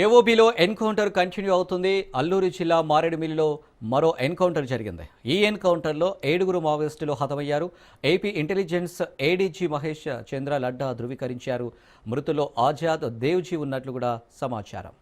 ఏఓబిలో encounter continue అవుతుంది. అల్లూరు జిల్లా మారేడుమిల్లిలో మరో ఎన్కౌంటర్ జరిగింది. ఈ ఎన్కౌంటర్లో ఏడుగురు మావోయిస్టులు హతమయ్యారు. AP intelligence ADG Mahesh Chandra Ladda ధృవీకరించారు. మృతుల్లో ఆజాద్ దేవ్జీ ఉన్నట్లు కూడా సమాచారం.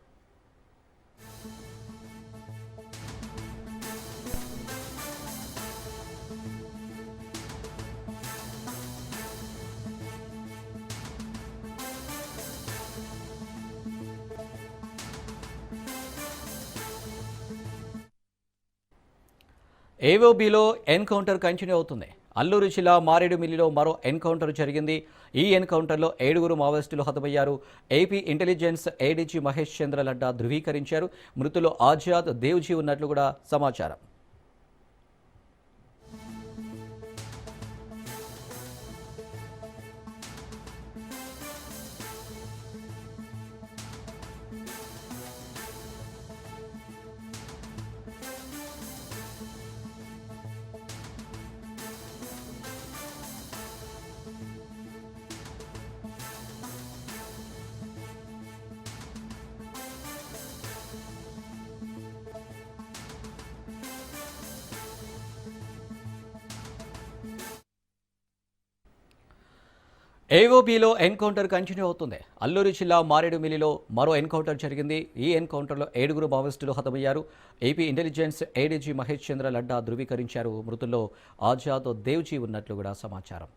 ఏవోబీలో ఎన్కౌంటర్ కంటిన్యూ అవుతుంది. అల్లూరు జిల్లా మారేడుమిల్లిలో మరో ఎన్కౌంటర్ జరిగింది. ఈ ఎన్కౌంటర్లో ఏడుగురు మావోయిస్టులు హతమయ్యారు. AP intelligence ADG Mahesh Chandra Ladda ధృవీకరించారు. మృతులు ఆజాద్ దేవ్జీ ఉన్నట్లు కూడా సమాచారం. ఏఓబిలో ఎన్కౌంటర్ కంటిన్యూ అవుతుంది. అల్లూరు జిల్లా మారేడుమిల్లిలో మరో ఎన్కౌంటర్ జరిగింది. ఈ ఎన్కౌంటర్లో ఏడుగురు మావోయిస్టులు హతమయ్యారు. AP intelligence ADG Mahesh Chandra Ladda ధృవీకరించారు. మృతుల్లో ఆజాద్ దేవ్జీ ఉన్నట్లు కూడా సమాచారం.